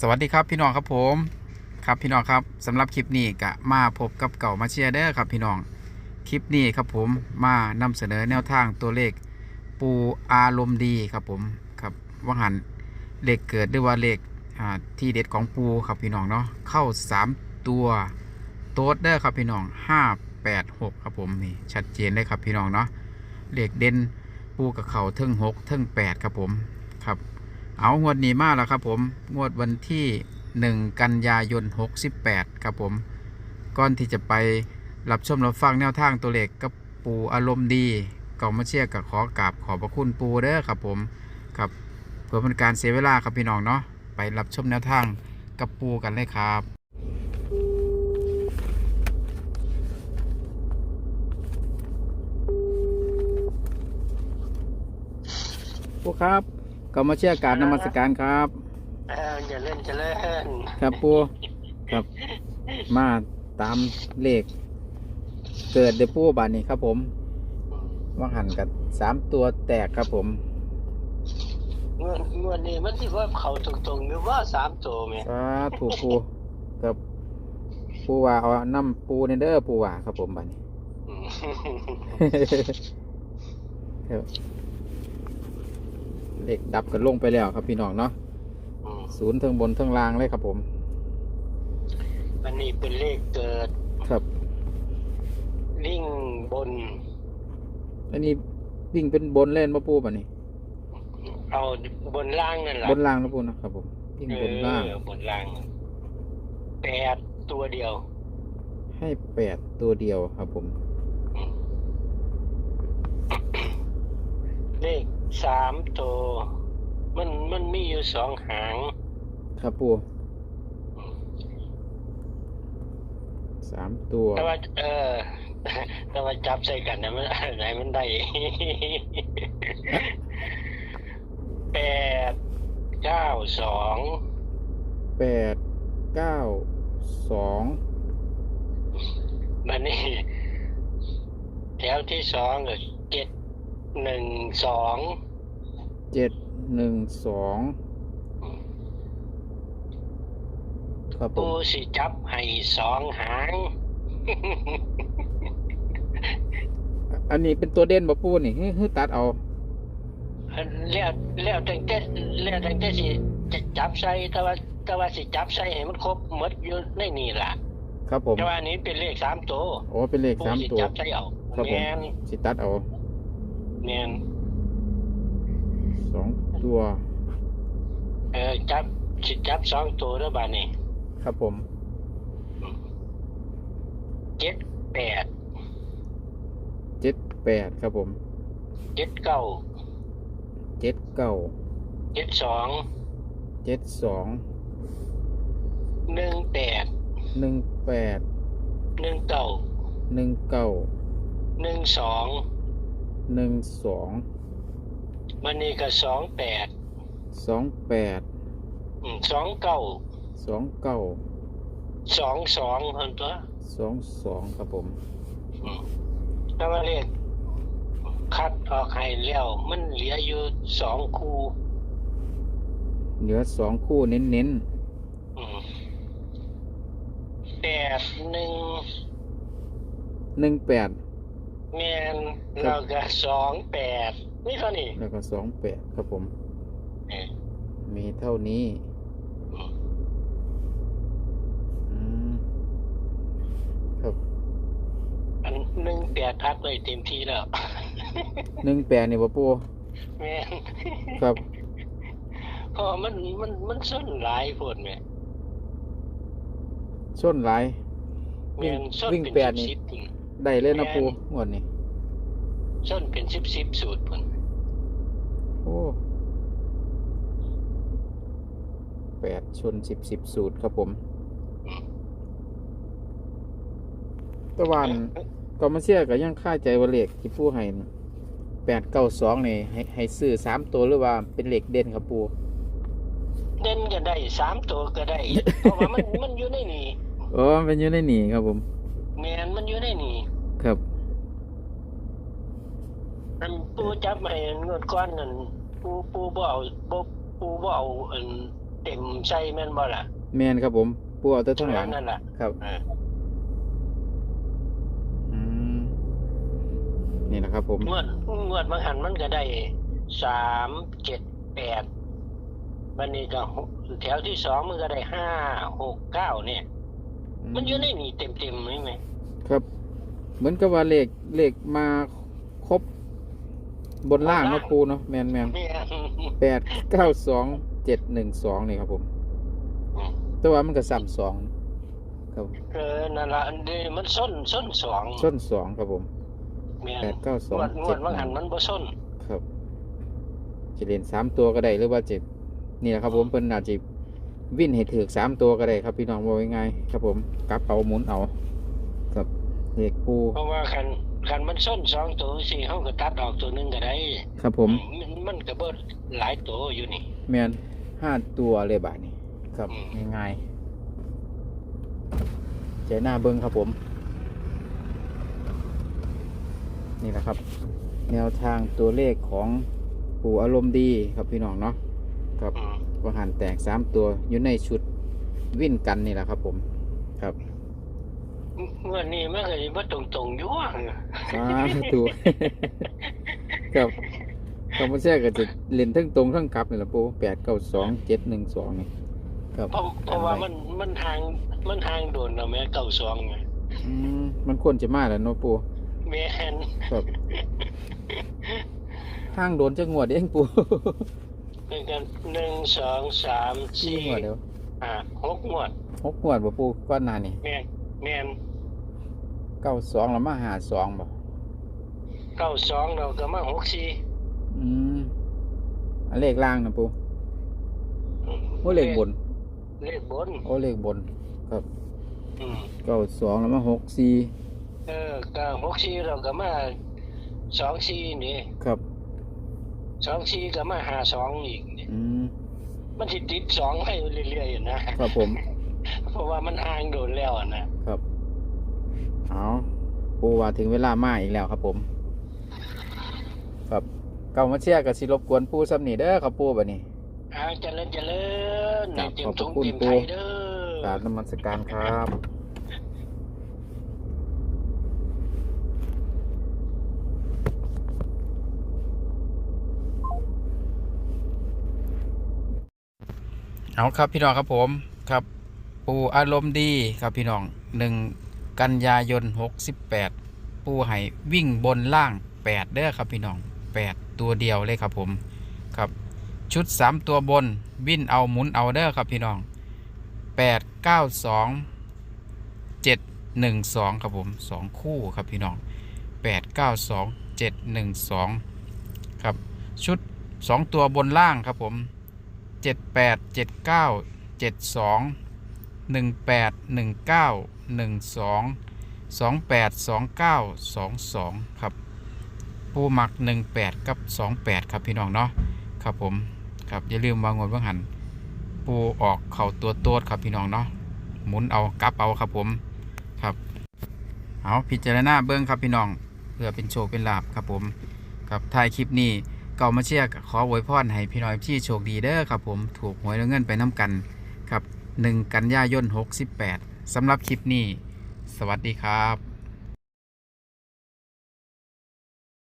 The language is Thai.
สวัสดีครับพี่น้องครับผม ครับพี่น้องครับสำหรับคลิปนี้กะมาพบกับเก่ามาเชียร์เด้อครับพี่น้องคลิปนี้ครับผมมานำเสนอแนวทางตัวเลข ปูอารมณ์ดีครับผมครับว่าหันเลขเกิดหรือว่าเลขที่เด็ดของปูครับพี่น้องเนาะเข้า 3 ตัวโต๊ดเด้อครับพี่น้อง 5 8 6 ครับผมนี่ชัดเจนเลยครับพี่น้องเนาะเลขเด่นปูกับเข่าเทิง6เทิง8 ครับผมครับ เอางวดนี้มาแล้วครับผมงวดวันที่ 1 กันยายน 68 ครับผม ก่อนที่จะไปรับชมรับฟังแนวทางตัวเลขกับปูอารมณ์ดีก่อมาเชียร์กับขอกราบขอบพระคุณปูเด้อครับผมครับเพื่อเป็นการเสียเวลาครับพี่น้องเนาะไปรับชมแนวทางกับปูกันเลยครับปูครับ ก่อมาเชียร์การนมัสการครับเอออย่าเล่นจะเล่นครับปูครับ มาตามเลข เกิดเดปูบานนี้ครับผมว่างหันกับสามตัวแตกครับผมเมื่อเมื่อนี้มันที่ว่าเขาตรงๆหรือว่าสามตัวไหมสาถูกปูครับปูว่าเอาน้ำปูในเด้อปูว่าครับผมบานนี้อืมครับ เลขดับกันลงไปแล้วครับพี่น้องเนาะอืมศูนย์เทั้งบนเทั้งล่างเลยครับผม อันนี้เป็นเลขเกิดครับ ลิงบน อันนี้วิ่งเป็นบนเล่นมาปูบานนี้เอาบนล่างนั่นแหละบนล่างนะปูนะครับผมวิ่งบนล่าง เออบนล่างแปดตัวเดียวให้แปดตัวเดียวครับผมอืมเลข สามตัวมันมันมีอยู่สองหาง ครับปูสามตัว แต่ว่า เออแต่ว่าจับใส่กันนะมันไหนมันได้แปดเก้าสองแปดเก้าสองมันนี่แถวที่สองก็เจ็ด หนึ่งสองเจ็ดหนึ่งสองครับผปูมสิจับให้สองหาง อันนี้เป็นตัวเด่นบ่ปูนี่ฮึฮึตัดเอาแล้วแล้วตั้งแต่แล้วตั้งแต่สิจะจับใส่แต่ว่าแต่ว่าสิจับใส่ให้มันครบหมดอยู่ในนี่ล่ะ ครับผมแต่ว่าอันนี้เป็นเลขสามตัวโอ้เป็นเลขปูสามสิตัวจับใส่เอาครับผมแมนสิตัดเอา แมนสองตัวเออจับสิจับสองตัวแล้วบาดนี้ครับผมเจ็ดแปดเจ็ดแปดครับผมเจ็ดเก้าเจ็ดเก้าเจ็ดสองเจ็ดสองหนึ่งแปดหนึ่งแปดหนึ่งเก้าหนึ่งเก้าหนึ่งสอง หนึ่งสองมันนี่ก็สองแปดสองแปดอืมสองเก้าสองเก้าสองสองคนตัวสองสองครับผมอืมแต่ว่าเลขคัดออกให้แล้วมันเหลืออยู่สองคู่เหลือสองคู่เน้นเน้นอืมแปดหนึ่งหนึ่งแปด แมนแล้วก็สองแปดนี่เท่านี้แล้วก็สองแปดครับผม เออมีเท่านี้อืมอืมครับอันหนึ่งแปดพักไว้เต็มที่แล้ว หนึ่งแปดนี่บ่ปูแม่นครับเพราะมันมันมันส้นหลายโพดแม่ส้นหลาย แม่นส้นวิ่งเป็นแปดสิบนี่ สิบพุ่น ได้เลยนะแม่นปูงวดนี้ส้นเป็นสิบสิบสูตรพุ่นโอ้แปดชนสิบสิบสูตรครับผมแตะวันก็มาเชื่อก็ยังค่าใจว่าเลขที่ปูให้แปดเก้าสองนี่ให้ให้ซื้อสามตัวหรือว่าเป็นเลขเด่นครับปูเด่นก็ได้สามตัวก็ได้เพราะว่ามันมันอยู่ในนี่อ๋อมันอยู่ในนี่ครับผมแม่นมันอยู่ในนี่ ครับ อันปูจับให้งวดก้อนนั่นปูปูบ่เอาบ่ปูบ่เอาอันเต็มใส่แม่นบ่ล่ะแมนครับผมปูเอาแต่ทั้งหลังนั่นล่ะครับเอออืมนี่แหละครับผมงวดงวดบางหันมันก็ได้สามเจ็ดแปดวันนี้ก็หกแถวที่สองมันก็ได้ห้าหกเก้าเนี่ย มันอยู่ในนี่เต็มเต็มๆนี่ไหมครับ เหมือนกับว่าเลขเลขมาครบ บนล่างเนาะปูเนาะแมนแมนเนี่ยแปดเก้าสองเจ็ดหนึ่งสองนี่ครับผม แต่ว่ามันก็ซ้ำสองครับเออนั่นละอันนี้มันส้นส้นสองส้นสองครับผมแม่นแปดเก้าสองงวดงเจ็วดดหบางหันึ่นงมันบ่ส้นครับจะเล่นสามตัวก็ได้หรือว่าเจ็ดนี่แหละครับผมเป็นอาจจะวิ่นให้ถือสามตัวก็ได้ครับพี่น้องว่าง่ายๆครับผมกลับเอาหมุนเอา ครับเลขปูเพราะว่าคัน คันมันส้นสองตัวสี่เขาก็ตัดออกตัวหนึงก็ได้ครับผมมันมันก็เบิดหลายตัวอยู่นี่ แมนห้าตัวเลยบาทนี่ครับอืม ง่ายๆใจหน้าเบิ้งครับผม นี่แหละครับ แนวทางตัวเลขของปู่อารมณ์ดีครับพี่น้องเนาะครับ อืมว่าหันแตกสามตัวอยู่ในชุดวิ่นกันนี่แหละครับผมครับ งวดนี้มันก็สิบ่ตรงๆอยู่ว่ะสาธุ ครับคำว่าแท้ก็จะเล่นทั้งตรงทั้งกลับนี่แหละปูแปดเก้าสองเจ็ดหนึ่งสองนี่ครับเพราะเพราะว่ามันมันทางมันทางโดนเอาแม่เก่าสองไงอืมมันควรจะมาแล้วเนาะปูแม่นครับห้างโดนจะงวดเองปูเป็นกันหนึ่งสองสามสี่สี่งวดเดียวอ่าหกงวดหกงวดบ่ปูก้อนหนานี่แม่นแม่น เก้าสองแล้วมาหาสองบ่เก้าสองเราก็มาหกสี่อืมอันเลขล่างนะปูโอ้เลขบน เลขบนโอ้เลขบน ครับอืมเก้าสองแล้วมาหกสี่เออก็หกสี่เราก็มาสองสี่นี่ครับสองสี่ก็มาหาสองอีกนี่อืมมันสิติดสองให้เรื่อยๆอยู่นะครับผม เพราะว่ามันห่างโดนแล้วอะนะครับ เอาปูว่าถึงเวลามาอีกแล้วครับผม ครับเก่ามาเชียร์กับสิรบกวนปูซ้ำนี่เด้อครับปูแบบนี้อ่าเจริญเจริญครับเตรียขอมบพถุระงคุณเตรียมปู่ไทยเด้กราอบนมัสการครับเอาครับพี่น้องครับผมครับ ปูอารมณ์ดีครับพี่น้องหนึ่ง กันยายนหกสิบแปดปูให้วิ่งบนล่างแปดเด้อครับพี่น้องแปดตัวเดียวเลยครับผมครับชุดสามตัวบนวิ่นเอาหมุนเอาเด้อครับพี่น้องแปดเก้าสองเจ็ดหนึ่งสองครับผมสองคู่ครับพี่น้องแปดเก้าสองเจ็ดหนึ่งสองครับ ชุดสองตัวบนล่างครับผมเจ็ดแปด เจ็ดเก้าเจ็ดสองหนึ่งแปดหนึ่งเก้าหนึ่งสองสองแปดสองเก้าสองสองครับ ปูหมักหนึ่งแปดกับสองแปดครับพี่น้องเนาะครับผมครับอย่าลืมวางงวดว่างหัน ปูออกเข่าตัวโต๊ดครับพี่น้องเนาะหมุนเอากลับเอาครับผมครับเอาพิจารณาเบิ้งครับพี่น้อง เพื่อเป็นโชคเป็นลาบครับผมครับท้ายคลิปนี้เก่ามาเชียร์ขออวยพรให้พี่น้อยที่โชคดีเด้อครับผมถูกหวยแล้วเงินไปน้ำกันครับ 1 กันยายน 68สำหรับคลิปนี้ สวัสดีครับ